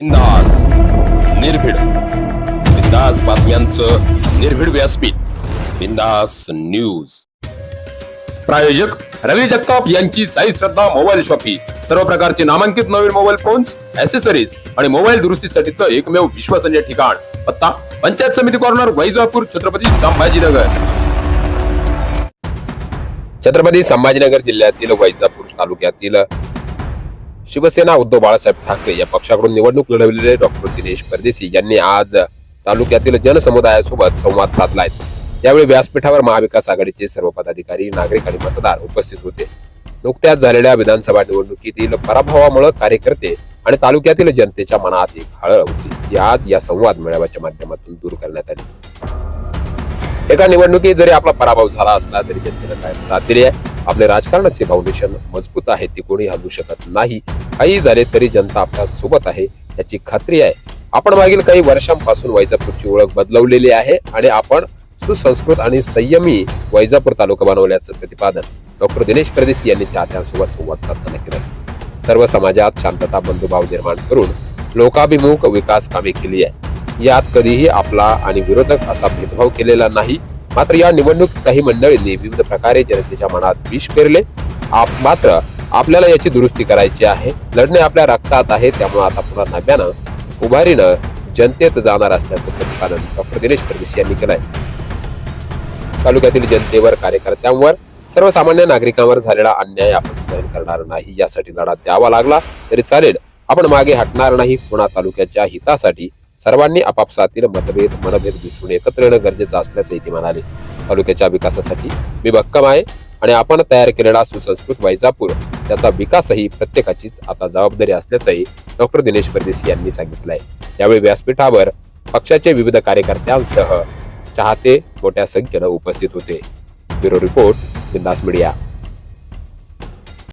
बिंदास निर्भीड. बिंदास बातम्यांचं निर्भीड व्यासपीठ. बिंदास न्यूज. प्रायोजक रवी जगताप यांची साई श्रद्धा मोबाईल शॉपी. सर्व प्रकारचे नामांकित नवीन मोबाईल फोन्स ऍसेसरीज आणि मोबाईल दुरुस्तीसाठीचं एकमेव विश्वसनीय ठिकाण. पत्ता पंचायत समिती कॉर्नर वैजापूर छत्रपती संभाजीनगर. छत्रपती संभाजीनगर जिल्ह्यातील वैजापूर तालुक्यातील शिवसेना उद्धव बाळासाहेब ठाकरे या पक्षाकडून निवडणूक लढवलेले डॉक्टर दिनेश परदेशी यांनी आज तालुक्यातील जनसमुदायासोबत संवाद साधलाय. यावेळी व्यासपीठावर महाविकास आघाडीचे सर्व पदाधिकारी नागरिक आणि मतदार उपस्थित होते. नुकत्याच झालेल्या विधानसभा निवडणुकीतील पराभवामुळे कार्यकर्ते आणि तालुक्यातील जनतेच्या मनात एक हळहळ होती ती आज या संवाद मेळाव्याच्या माध्यमातून दूर करण्यात आली. एका निवडणुकीत जरी आपला पराभव झाला असला तरी जनतेनं कायम साथ दिली आहे. आपले राजकारणाचे फाउंडेशन मजबूत आहे ते कोणी हलवू शकत नाही. काही झाले तरी जनता आपल्यासोबत आहे याची खात्री आहे. आपण मागील काही वर्षांपासून वैजापूरची ओळख बदलवलेली आहे आणि आपण सुसंस्कृत आणि संयमी वैजापूर तालुका बनवल्याचं प्रतिपादन डॉक्टर दिनेश परदेशी यांनी चाहत्यांसोबत संवाद साधताना केलं. सर्व समाजात शांतता बंधुभाव निर्माण करून लोकाभिमुख विकास कामे केली आहे यात कधीही आपला आणि विरोधक असा भेदभाव केलेला नाही. मात्र या निवडणूक काही मंडळींनी विविध प्रकारे जनतेच्या मनात विष पेरले. आप मात्र आपल्याला याची दुरुस्ती करायची आहे. लढणे आपल्या रक्तात आहे त्यामुळे आता पुन्हा नव्यानं उभारीनं जनतेत जाणार असल्याचं प्रतिपादन डॉक्टर दिनेश परदेशी यांनी केलंय. तालुक्यातील जनतेवर कार्यकर्त्यांवर सर्वसामान्य नागरिकांवर झालेला अन्याय आपण सहन करणार नाही यासाठी लढा द्यावा लागला तरी चालेल. आपण मागे हटणार नाही पुन्हा तालुक्याच्या हितासाठी सर्वांनी आपापसातील मतभेद मनभेद विसरून एकत्र येणं गरजेचं असल्याचंही ते म्हणाले. तालुक्याच्या विकासासाठी मी भक्कम आहे आणि आपण तयार केलेला सुसंस्कृत वैजापूर त्याचा विकासही प्रत्येकाचीच आता जबाबदारी असल्याचंही डॉक्टर दिनेश परदेशी यांनी सांगितलंय. यावेळी व्यासपीठावर पक्षाचे विविध कार्यकर्त्यांसह चाहते मोठ्या संख्येनं उपस्थित होते. Bureau report Bindaas media.